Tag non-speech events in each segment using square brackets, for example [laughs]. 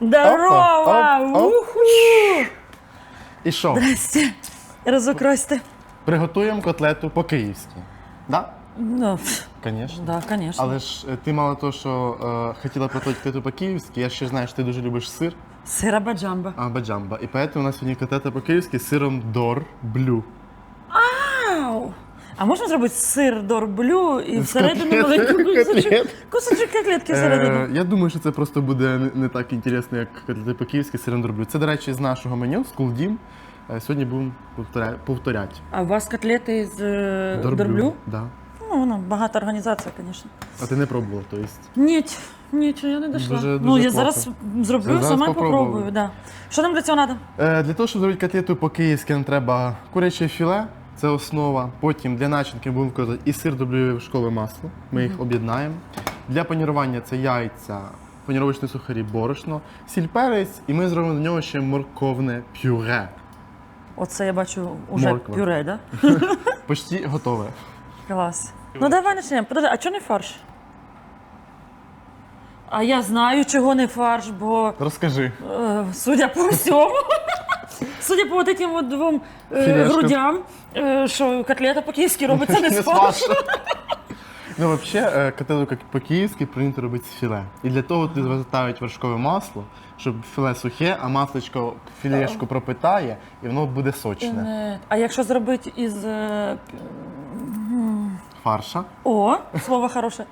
Здорово! оп, оп. Уху! І що? Здрасте. Разукрасьте. Приготуємо котлету по-київськи. Да? Ну, Звісно. да, конечно. Але ж е, ти мало того, що е, хотіла приготувати котлету по-київськи, я ще знаю, що ти дуже любиш сир, Сира баджамба. а баджамба. І поэтому у нас сьогодні котлета по-київськи з сиром дор блю. А можна зробити сир дорблю і всередину маленьку кусочок, кусочок котлетки Е, всередину? я думаю, що це просто буде не, не так інтересно, як котлета по-київськи сиром дор. Це, до речі, з нашого меню, з Кулдім. Е, Сьогодні будемо повторя- повторяти. А у вас котлети з е, дорблю? Да. Ну, воно багата організація, звісно. А ти не пробувала, то есть. Ні, нічого, я не дійшла. Дуже- ну, дуже я зараз зроблю, Зараз сама попробую. попробую. Да. Що нам для цього треба? Е, Для того, щоб зробити котлету по-київськи, нам треба куряче філе, це основа. Потім для начинки будемо використовувати і сир дублює школи масло. Ми їх об'єднаємо. Для панірування це яйця, паніровочні сухарі, борошно, сіль перець, і ми зробимо до нього ще морковне пюре. Оце я бачу уже Морква. пюре, да? [laughs] Почти готове. Клас. Ну давай почнемо. Подожди, а чого не фарш? А я знаю, чого не фарш, бо Розкажи. е, судя по всьому, судя по вот этим вот двом е, Філешкам. грудям, е, що котлета по-київськи робиться не з фаршу. [laughs] Ну, взагалі, котлету як по-київськи прийнято робити з філе. І для того ти ставить вершкове масло, щоб філе сухе, а масличко філешку пропитає, і воно буде сочне. Е, А якщо зробити із е, Фарша. о, слово хороше,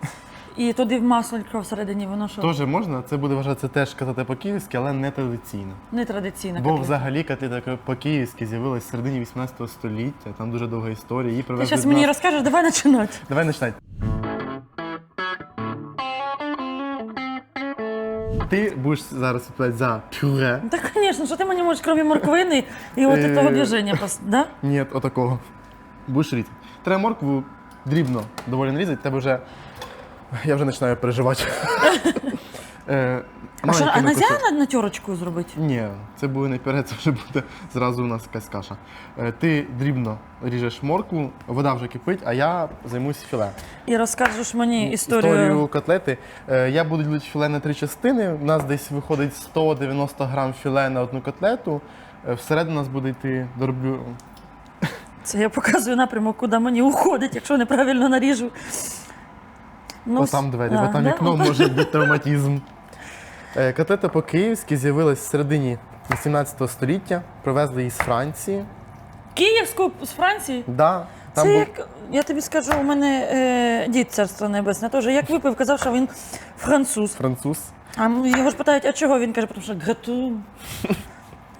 і туди в масло всередині, воно що? Теж можна, це буде вважатися теж котлета по-київськи, але не традиційно. Не традиційна Бо котлета. взагалі котлета по-київськи з'явилась в середині 18 століття, там дуже довга історія. Її Ти привезли зараз до мені нас. розкажеш, давай починати. Давай починай. Ти будеш зараз відповідати за пюре. Так, звісно, що ти мені можеш крові морквини і от Е. того движення, пос- да? Ні, отакого. Будеш різати. Треба моркву дрібно доволі нарізати, тебе вже. Я вже починаю переживати. [laughs] Е, А, що, а нельзя кусочками. на, на терочку зробити? Ні, це буде не пюре, це вже буде зразу у нас якась каша. Е, Ти дрібно ріжеш моркву, вода вже кипить, а я займусь філе. І розкажеш мені історію. Історію котлети. Е, Я буду ділити філе на три частини. У нас десь виходить 190 грам філе на одну котлету. Е, Всередину у нас буде йти дорблю. Це я показую напрямок, куди мені уходить, якщо неправильно наріжу. Ну, О, там двері, а, бо там да? вікно може бути травматизм. Е, Котлета по-київськи з'явилась в середині 18 століття. Привезли її з Франції. Київську з Франції. Да, там Це був- як, я тобі скажу, у мене е, дід царство небесне теж. Як випив, казав, що він француз. француз. А його ж питають, а чого? Він каже, тому що гатун.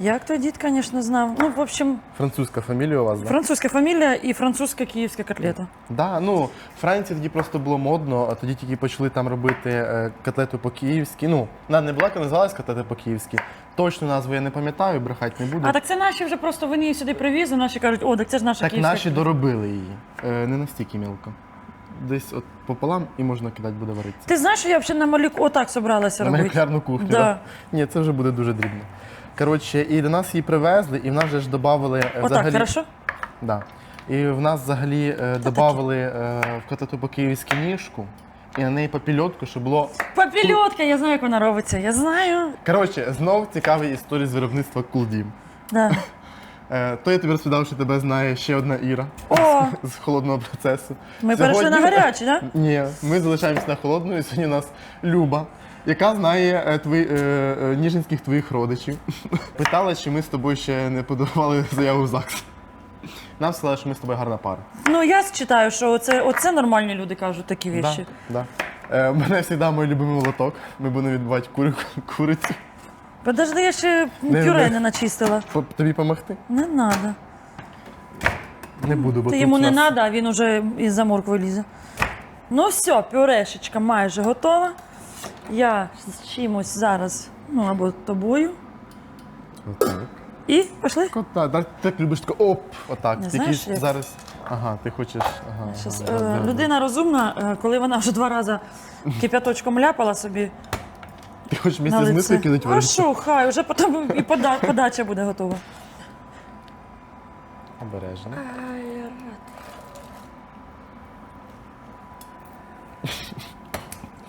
Як той дід, звісно, знав. Ну, в общем, Французька фамілія у вас, да? французька фамілія і французька київська котлета. Да, ну, в Франції тоді просто було модно, а тоді тільки почали там робити е, котлету по-київськи. Ну, вона не була, називалась котлета по-київськи. Точну назву я не пам'ятаю, брехати не буду. А так це наші вже просто вони її сюди привізли, наші кажуть, о, так це ж наша Так київська. наші доробили її. Е, не настільки мілко. Десь от пополам і можна кидати буде варитися. Ти знаєш, що я взагалі на малюк отак собралася На робити? молекулярну кухню. Да. Да. Ні, це вже буде дуже дрібно. Коротше, і до нас її привезли, і в нас же ж додали е, Отак, взагалі. хорошо? Да. І в нас взагалі е, додали е, в котлету по-київськи ніжку, і на неї попільотку, щоб було. Папільотка, я знаю, як вона робиться. Я знаю. Коротше, знов цікаві історії з виробництва Кулдім. Да. Е, то я тобі розповідав, що тебе знає ще одна Іра О, з холодного процесу. ми перейшли на гарячі, так? Да? Ні, ми залишаємося на холодну, і сьогодні у нас Люба, яка знає е, твої, е, е, ніжинських твоїх родичів. [laughs] Питала, чи ми з тобою ще не подавали заяву в ЗАГС. Нам сказали, що ми з тобою гарна пара. Ну я читаю, що оце, оце нормальні люди кажуть такі вещі. Да, да. У мене завжди мій любимий молоток. Ми будемо відбивати кури, курицю. Подожди, я ще Не, пюре не. не начистила. Тобі допомогти? Не треба. Не буду, бо Ти йому не нас- треба, а він уже із-за моркви лізе. Ну все, пюрешечка майже готова. Я з чимось зараз, ну або тобою. Отак. І пішли. Кота, да, ти так любиш тако, оп, отак. Не Тільки знаєш, як? зараз. Ага, ти хочеш. Ага, Щас, ага, е, да, да, людина розумна, е, коли вона вже два рази кип'яточком ляпала собі. Ти хочеш на місце з лице. мислою кинути А що, хай, вже потім і пода- подача буде готова. Обережно.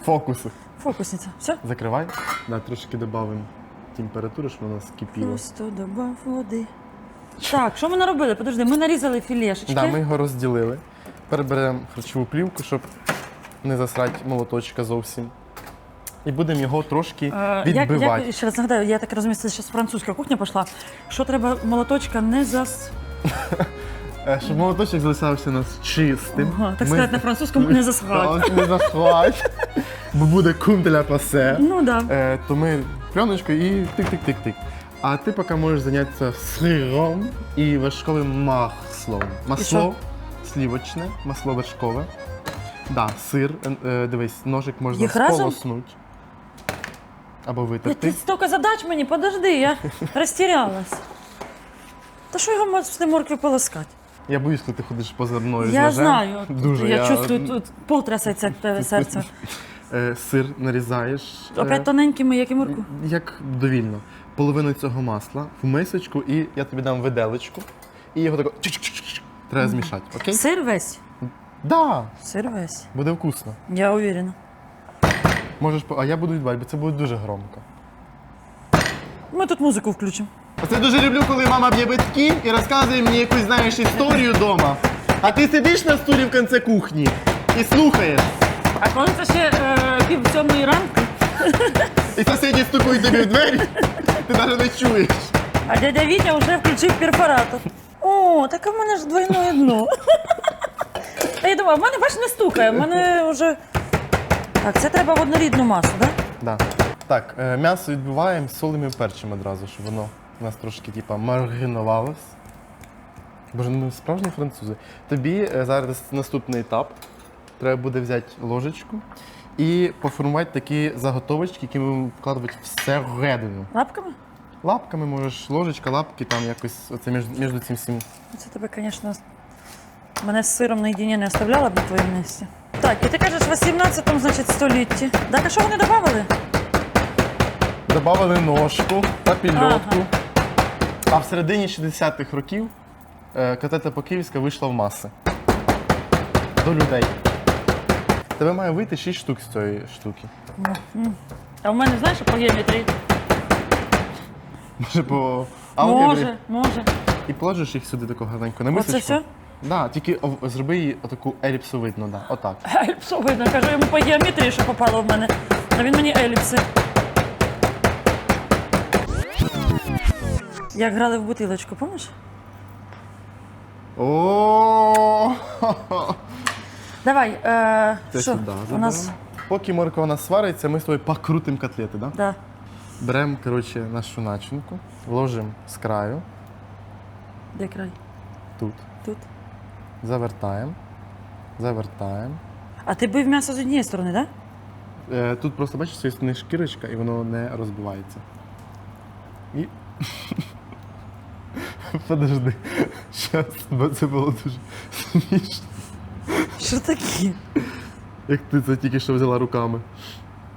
Фокуси. Фокусниця. Все? Закривай. Да, трошки додамо температури, щоб вона скипіла. Просто добав води. Так, що ми наробили? Подожди, ми нарізали філешечки. Да, ми його розділили. Тепер беремо харчову плівку, щоб не засрати молоточка зовсім. І будемо його трошки Е, як, відбивати. як, ще раз нагадаю, я так розумію, це зараз французька кухня пішла. Що треба молоточка не зас... [laughs] Е, Щоб молоточок залишався у нас чистим. Ага, так сказати на французькому [laughs] не засхати. Не засхать. Бо буде кум для пасе. Ну. Да. Е, То ми пленочкою і тик-тик-тик-тик. А ти поки можеш зайнятися сиром і вершковим маслом. Масло слівочне, масло вершкове. Да, сир, е, е, дивись, ножик можна Їх разом? сполоснути. Або Ти витерти. стільки задач мені, подожди, я [laughs] розтірялась. Та що його можна моркви полоскати? Я боюсь, коли ти ходиш поза мною з Я ножем. знаю. Дуже. я, чувствую, тут пол трясеться від тебе серце. [laughs] Е, Сир нарізаєш. е, Опять тоненькими, як і морку. Як довільно. Половину цього масла в мисочку, і я тобі дам виделечку. І його тако чик-чик-чик-чик. треба змішати. Окей? Сир весь. Да, Сир весь. буде вкусно. Я уверена. Можеш, по- а я буду відбавити, бо це буде дуже громко. Ми тут музику включимо. Оце дуже люблю, коли мама б'є битки і розказує мені якусь, знаєш, історію вдома. А ти сидиш на стулі в кінці кухні і слухаєш. А коли це ще е, пів сьомої ранку, І сусіді стукають тобі в двері, ти навіть не чуєш. а дядя Вітя вже включив перфоратор. О, так в мене ж двойне дно. Та я думаю, в мене бач не стукає, в мене вже. Так, це треба в однорідну масу, так? Да? Да. Так, е, м'ясо відбиваємо солимо і перчим одразу, щоб воно у нас трошки типа маргінувалось. Боже, ну ми справжні французи. Тобі е, зараз наступний етап. Треба буде взяти ложечку і поформувати такі заготовочки, які ми вкладувати всередину. Лапками? Лапками можеш, ложечка, лапки, там якось оце між, між цим всім. Це тебе, звісно, мене з сиром наєдині не оставляла б на твоєму місці. Так, і ти кажеш, в 18 значить, столітті. Так, а що вони додавали? Добавили ножку та пільотку. Ага. А в середині 60-х років е, котлета по-київська вийшла в маси. До людей. Тебе має вийти 6 штук з цієї штуки. А в мене, знаєш, по геометрії? Може по алгебрі. Може, може. І положиш їх сюди тако гарненько на Оце мисочку. все? Да, тільки ов- зроби її отаку еліпсу видно, да. Отак. [laughs] Ельпсу видно, кажу йому по геометрії, що попало в мене. А він мені еліпси. Як грали в бутилочку, пам'ятаєш? О! [laughs] Давай, е, Це що? сюди у нас заберемо. Поки морква у нас свариться, ми з тобою покрутимо котлети, да? да. Беремо, коротше, нашу начинку, ложимо з краю, Де край? тут, Тут. завертаємо, завертаємо. А ти бив м'ясо з однієї сторони, так? Да? Е, Тут просто бачиш, цієї сторони шкірочка і воно не розбивається. І. [laughs] Подожди. Щас, бо це було дуже смішно. Що таке? Як ти це тільки що взяла руками.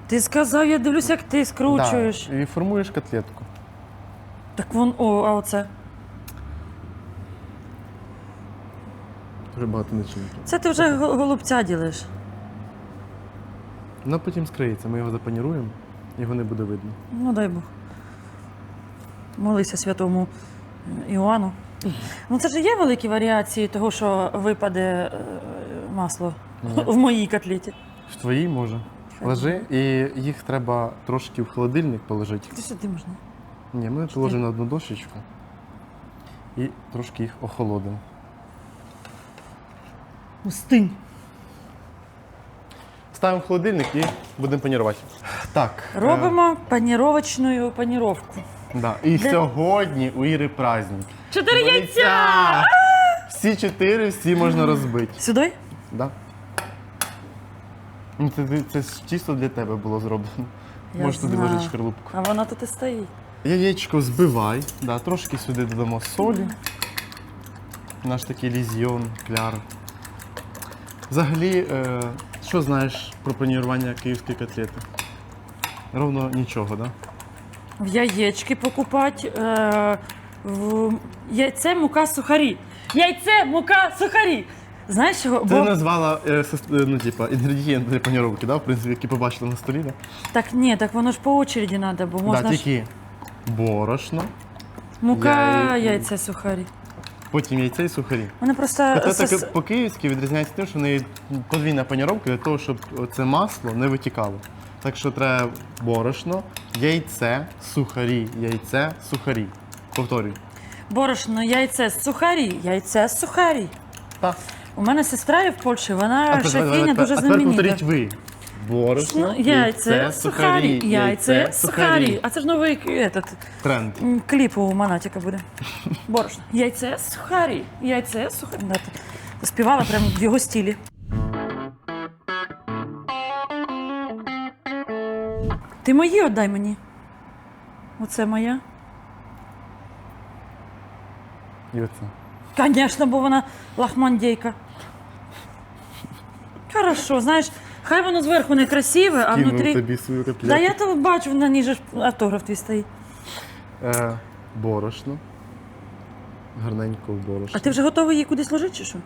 Ти сказав, я дивлюсь, як ти скручуєш. Да, і формуєш котлетку. Так вон, о, а оце. Дуже багато начинки. Це ти вже гол- голубця ділиш. Воно потім скриється, ми його запаніруємо, його не буде видно. Ну, дай Бог. Молися святому е, Іоанну. Ну це ж є великі варіації того, що випаде е, масло Ні. [laughs] в моїй котлеті. В твоїй може. Лежи, і їх треба трошки в холодильник положити. Ти сюди можна. Ні, ми положимо на одну дощечку і трошки їх охолодимо. Устинь. Ставимо в холодильник і будемо панірувати. Так. е, Робимо паніровочну паніровку. да. І сьогодні у Іри праздник. Чотири яйця! Всі чотири, всі можна розбити. Сюди? Да. Ну, Це, це, це ж чисто для тебе було зроблено. Я Можеш туди знаю. вложити шкарлупку. А вона тут і стоїть. Яєчко збивай, да, трошки сюди додамо солі. Наш такий лізьйон, кляр. Взагалі, е, що знаєш про панірування київської котлети? Ровно нічого, так? Да? В яєчки покупати. Е, в... Яйце, мука, сухарі. Яйце, мука, сухарі. Знаєш? Ти Бо... назвала е, сес- е, ну, типа, інгредієнти для паніровки, да? в принципі, які побачили на столі. Да? Так ні, так воно ж по очереді треба, бо можна Да, ж тільки борошно, мука, яй- яйця, сухарі. потім яйце і сухарі. Вони просто Котлета сос- по-київськи відрізняється тим, що в неї подвійна паніровка для того, щоб це масло не витікало. Так що треба борошно, яйце, сухарі, яйце, сухарі. Повторюй. борошно, яйце, сухарі, яйце, сухарі. Так. У мене сестра є в Польщі, вона шефіня тепер- дуже а знаменита. ви. Борошно, Ну, яйце, сухарі, яйце, сухарі. А це ж новий этот, Тренд. кліп у Монатіка буде. [laughs] Борошно. Яйце, сухарі, яйце, сухарі. Да, співала прямо в його стилі. Ти мої віддай мені. Оце моя. І оце. Звісно, бо вона лахмандійка. Хорошо, знаєш, хай воно зверху не красиве, а Кинув внутрі. тобі свою котлету. Да я то бачу, на ній же ж автограф твій стоїть. Е, борошно. Гарненько в борошно. А ти вже готовий її кудись ложити, чи що?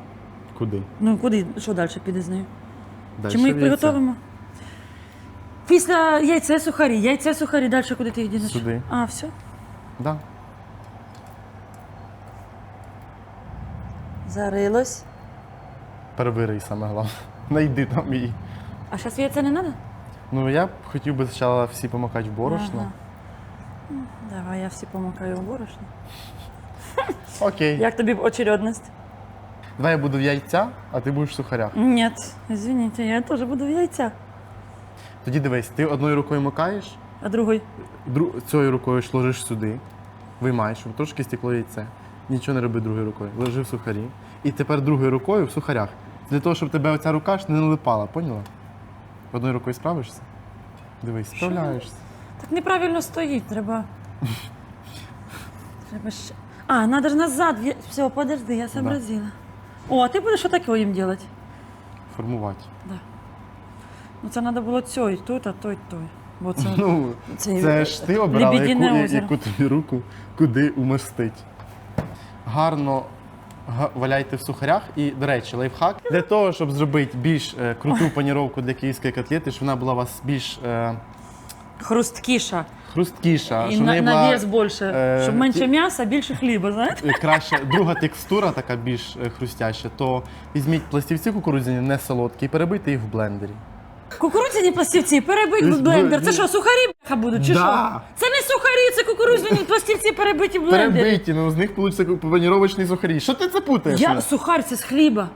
Куди? Ну куди? Що далі піде з нею? Дальше Чи ми їх в яйце. приготовимо? Після яйця сухарі. Яйця сухарі, далі куди ти їх дінеш? Сюди. А, все. Да. Зарилось. Перебери саме головне. Найди там її. А зараз яйця не треба? Ну я б хотів би спочатку всі помакати в борошно. Ага. Давай, я всі помакаю в борошно. [laughs] Окей. Як тобі очередність? Давай я буду в яйця, а ти будеш в сухарях. Ні, извините, я теж буду в яйця. Тоді дивись, ти одною рукою макаєш, А другий? дру... цією рукою ж ложиш сюди, виймаєш, щоб трошки стекло яйце. Нічого не роби другою рукою. Ложи в сухарі. І тепер другою рукою в сухарях. Для того, щоб тебе оця рука ж не налипала, поняла? Одною рукою справишся? Дивись, справляєшся. Так неправильно стоїть, треба. Треба ще. А, надо ж назад. Все, подожди, я сообразила. О, а ти будеш отаке їм робити? Формувати. Ну це треба було цей тут, а той той. Бо це, Ну, це, це ж ти обирала, яку, Лебедине я- озеро. яку тобі руку куди умостить. Гарно га- валяйте в сухарях. І, до речі, лайфхак. Для того, щоб зробити більш е, круту паніровку для київської котлети, щоб вона була у вас більш е, хрусткіша. хрусткіша, І щоб на, на вес більше. е, щоб менше м'яса, більше хліба, знаєте? е, краще друга текстура, така більш е, хрустяща, то візьміть пластівці кукурудзяні, не солодкі, і перебийте їх в блендері. Кукурудзяні пластівці, перебить в блендер. Це що, сухарі бляха будуть? Чи Да. що? Це сухарі, це кукурудзяні [laughs] пластівці перебиті в блендері. Перебиті, ну з них вийде паніровочний сухарі. Що ти це путаєш? Я сухар, це з хліба.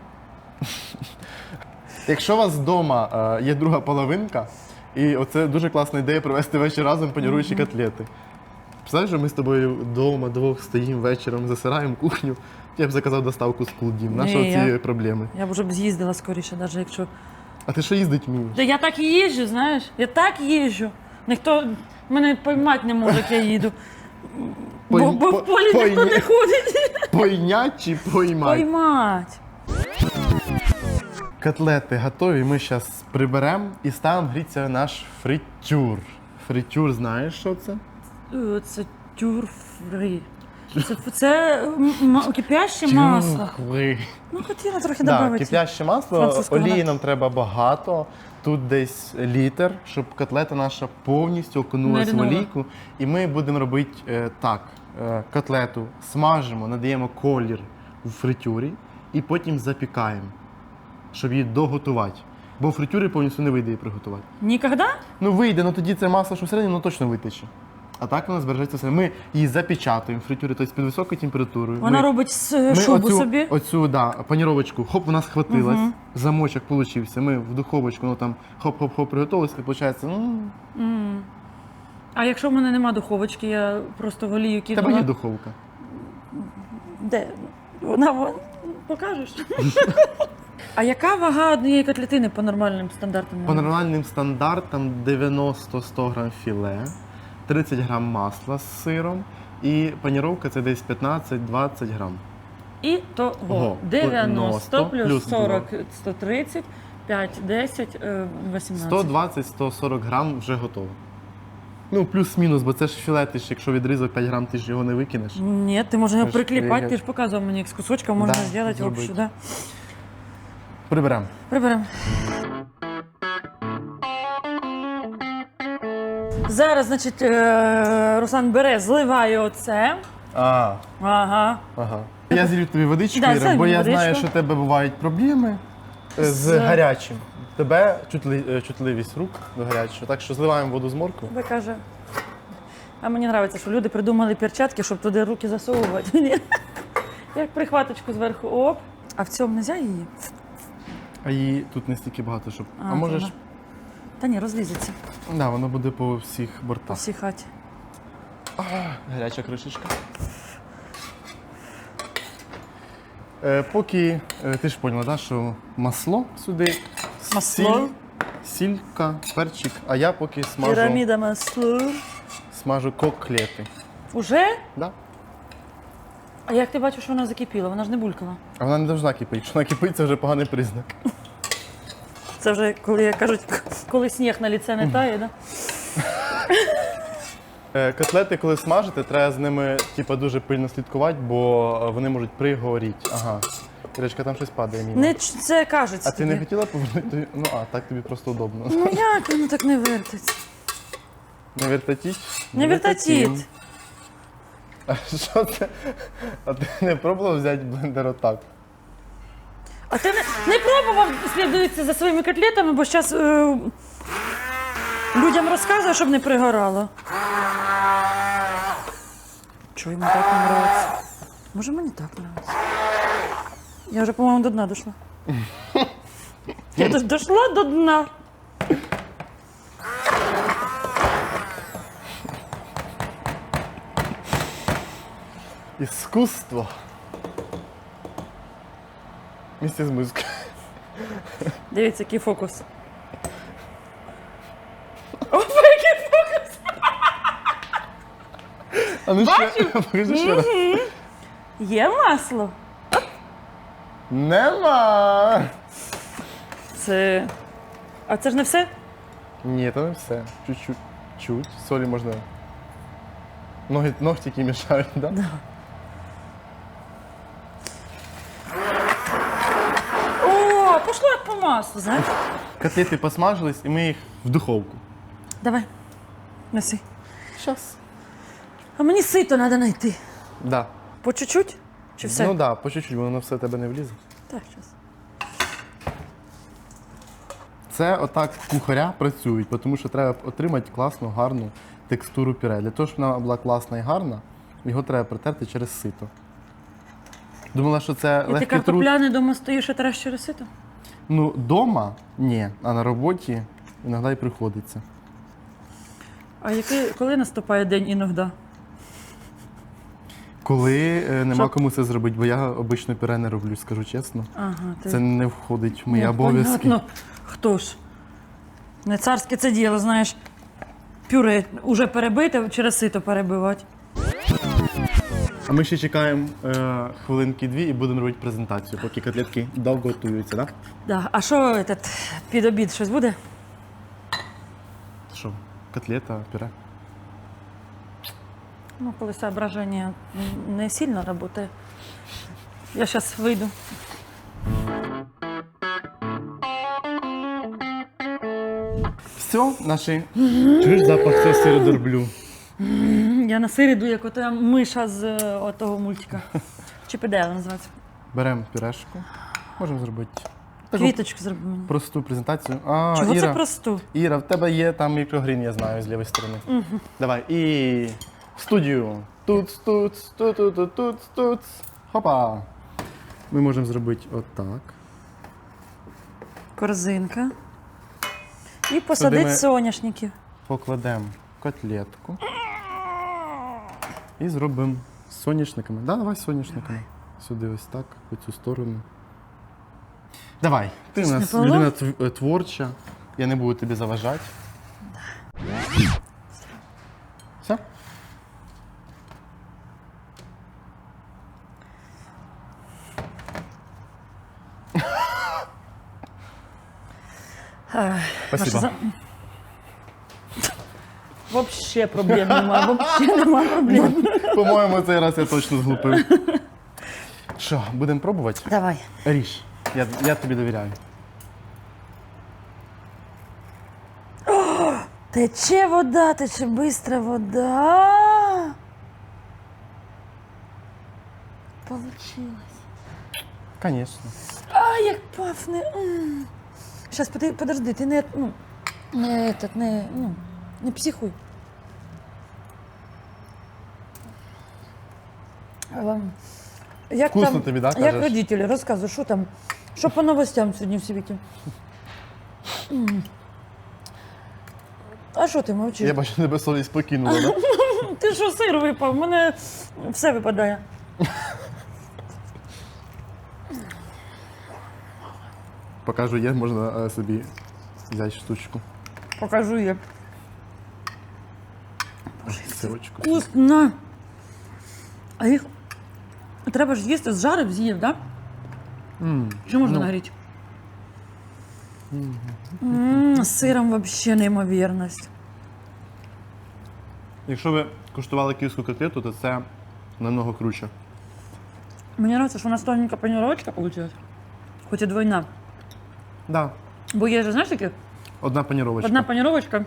[laughs] Якщо у вас вдома е, є друга половинка, і оце дуже класна ідея провести вечір разом паніруючі котлети. Представляєш, що ми з тобою вдома двох стоїмо вечором, засираємо кухню. Я б заказав доставку з Кулдім. Наші Ні, ці проблеми. Я б вже б з'їздила скоріше, навіть якщо. А ти що їздить вмієш? Та я так і їжджу, знаєш. Я так їжджу. Ніхто мене поймати не можуть, я їду. Бо, бо по- в полі ніхто пойня- не ходить. Пойнять чи поймать? Поймать. Котлети готові, ми зараз приберемо і ставимо гріться наш фритюр. Фритюр, знаєш, що це? Е, Це тюрфри. Це, це м- м- кипяще масло. Тюрхви. Ну, хотіла трохи Да, додати. кип'яще масло, французького, олії да. нам треба багато. Тут десь літр, щоб котлета наша повністю окунулася в олійку. І ми будемо робити е, так: е, котлету смажимо, надаємо колір в фритюрі і потім запікаємо, щоб її доготувати. Бо в фритюрі повністю не вийде її приготувати. Ніколи? Ну вийде, але тоді це масло, що всередині, воно точно витече. А так вона збережеться все. Ми її запечатуємо в фритюрі, тобто під високою температурою. Вона Ми- робить с- шубу оцю, собі. Оцю, да, паніровочку, хоп, вона схватилась, Мгм. замочок получився. Ми в духовочку, ну там хоп-хоп-хоп приготувалися, і виходить, ну, М. А якщо в мене нема духовочки, я просто в олію в тебе є духовка. Де? Вона вон- покажеш. [laughs] а яка вага однієї котлетини по нормальним стандартам? По нормальним стандартам 90-100 грам філе, 30 грам масла з сиром, і паніровка це десь 15-20 грам. І того Ого, 90 плюс плюс 40, 130, 5, 10, е, 18. 120-140 грам вже готово. Ну, плюс-мінус, бо це ж філе, ти ж якщо відрізав 5 грам, ти ж його не викинеш. Ні, ти можеш його прикліпати, ти ж показував мені як з кусочка, можна Да, зробити зробити. да? Приберемо. Приберемо. Зараз, значить, е, Руслан бере, зливає оце. А, Ага. ага. Я зілю тобі водички, Да, Іра, бо я водичку. знаю, що в тебе бувають проблеми е, з, З- гарячим. Тебе чутли, е, чутливість рук до гарячого. Так що зливаємо воду з моркви. Ви каже. А мені подобається, що люди придумали перчатки, щоб туди руки засовувати. [laughs] Ні. Як прихваточку зверху. Оп. А в цьому не можна її? А її тут не стільки багато, щоб. А, А, можеш. вона- Та ні, розлізеться Да, воно буде по всіх по бортах. всій хаті. Гаряча кришечка. Е, поки е, ти ж поняла, да, що масло сюди, Масло. сіль, сілька, перчик, а я поки смажу, Піраміда масло. смажу коклети. Уже? Да? А як ти бачиш, що вона закипіла? Вона ж не булькала. А вона не должна кипіти. Якщо вона кипить, це вже поганий признак. Це вже коли як кажуть, коли сніг на ліце не тає, да? Е, Котлети, коли смажите, треба з ними типу, дуже пильно слідкувати, бо е, вони можуть пригоріти. Ага. Ірочка, там щось падає мені. Не ч- це кажеться. А ти тобі. не хотіла повернути? Ну, а, так тобі просто удобно. Ну як воно так не вертиться? Не вертатіть? Не вертатіть. А що це? А ти не пробував взяти блендер отак? А ти не, не пробував слідуватися за своїми котлетами, бо зараз е, людям розказує, щоб не пригорало. Чого йому так не подобається? Може мені так подобається? Я вже, по-моєму, до дна дійшла. Я до- дійшла до дна. Іскусство. Місце з музикою. Дивіться, який фокус. О, [laughs] який фокус! А ну ще, [laughs] покажи ще раз. Є масло. Нема! Це. А це ж не все? Ні, то не все. Чуть-чуть. Чуть. Солі можна. Ноги, ногтики мішають, так? Да? О, пошло як по маслу, знаєш? Котлети посмажились і ми їх в духовку. Давай. Неси. Щас. А мені сито треба знайти. Да. По чуть-чуть? Чи все? Ну так, да, по чуть-чуть, воно все тебе не влізе. Так, щас. Це отак кухаря працюють, тому що треба отримати класну, гарну текстуру пюре. Для того, щоб вона була класна і гарна, його треба протерти через сито. Думала, що це І ти легкий труд. картопляний дома стоїш і треш через сито? Ну, дома ні, а на роботі іноді і приходиться. А який, коли наступає день іноді? Коли е, нема Щоб- кому це зробити, бо я обично пюре не роблю, скажу чесно. Ага, ти... Це не входить в мої Ну, обов'язки. понятно. Хто ж? Не царське це діло, знаєш. Пюре вже перебите, через сито перебивати. А ми ще чекаємо е, хвилинки дві і будемо робити презентацію, поки котлетки довго готуються, так? Да. А що этот, під обід щось буде? Що? Котлета, пюре. Ну, коли соображення не сильно працює. Я зараз вийду. Все, наші. Чуєш запах цього сиру дорблю? Я на сир іду, як ота миша з е, отого мультика. [laughs] Чи називається? Беремо пюрешку. Можемо зробити таку Квіточку зроби мені. просту презентацію. А, Чого Іра, це просту? Іра, в тебе є там мікрогрін, я знаю, з лівої сторони. Давай. І в студію. Тут, тут, тут, тут, тут, тут. Хопа. Ми можемо зробити отак. Корзинка. І посадити ми- соняшників. Покладемо котлетку. І зробимо з соняшниками. Да, давай з соняшниками. Сюди ось так, по цю сторону. Давай. Ти у нас людина тв- е, творча. Я не буду тобі заважати. Все? Спасибо. Взагалі проблем немає, взагалі немає проблем. По-моєму, цей раз я точно зглупив. Що, будемо пробувати? Давай. Ріж. Я, я тобі довіряю. Тече вода, тече бистра вода. Получилось. Звісно. А, як пахне. Зараз, подожди, ти не, ну, не, этот, не, ну, не психуй. Як Вкусно там, тобі, да, Як кажеш? родителі, розказуй, що там, що по новостям сьогодні в світі? А що ти мовчиш? Я бачу, тебе совість покинула, да? [laughs] Ти що, сир випав? У мене все випадає. Покажу, є, можна е, собі взяти штучку. Покажу я. Сирочку. Вкусно. А їх треба ж їсти, зжарив, з'їв, так? Да? М, Чи можна ну, нагріти? З сиром взагалі неймовірність. Якщо ви куштували київську котлету, то це намного круче. Мені подобається, що у нас тоненька паніровочка вийшла. Хоч і двойна. Да. Бо є ж, знаєш таке, Одна паніровочка. одна паніровочка.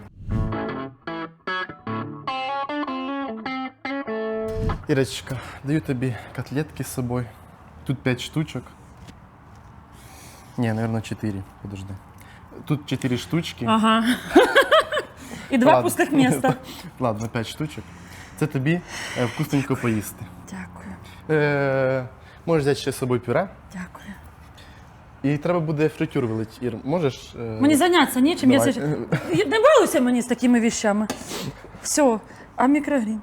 Ірочка, даю тобі котлетки з собою. Тут 5 штучок. Ні, мабуть, 4. Подожди. Тут 4 штучки. Ага. І два Ладно. пустих міста. [laughs] Ладно, 5 штучок. Це тобі е, вкусненько поїсти. Дякую, Е, можеш взяти ще з собою пюре. дякую. І треба буде фритюр вилити. Ір, можеш. е, Мені зайнятися нічим, я давай. це... Не балуйся мені з такими вещами. Все, а мікрогрін?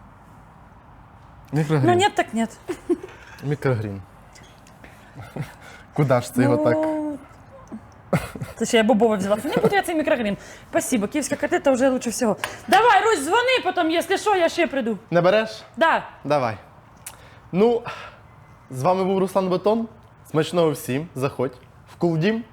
Мікрогрін. Ну нет, так нет. Мікрогрін. Куда ж це його так? Ну, Це ще я бобове взяла. Не буду я цей мікрогрін. Спасибо, київська котлета вже лучше всього. Давай, Русь, дзвони потім, якщо що, я ще прийду. Не береш? Да. Давай. Ну, з вами був Руслан Бетон. Смачного всім. Заходь в Кулдім.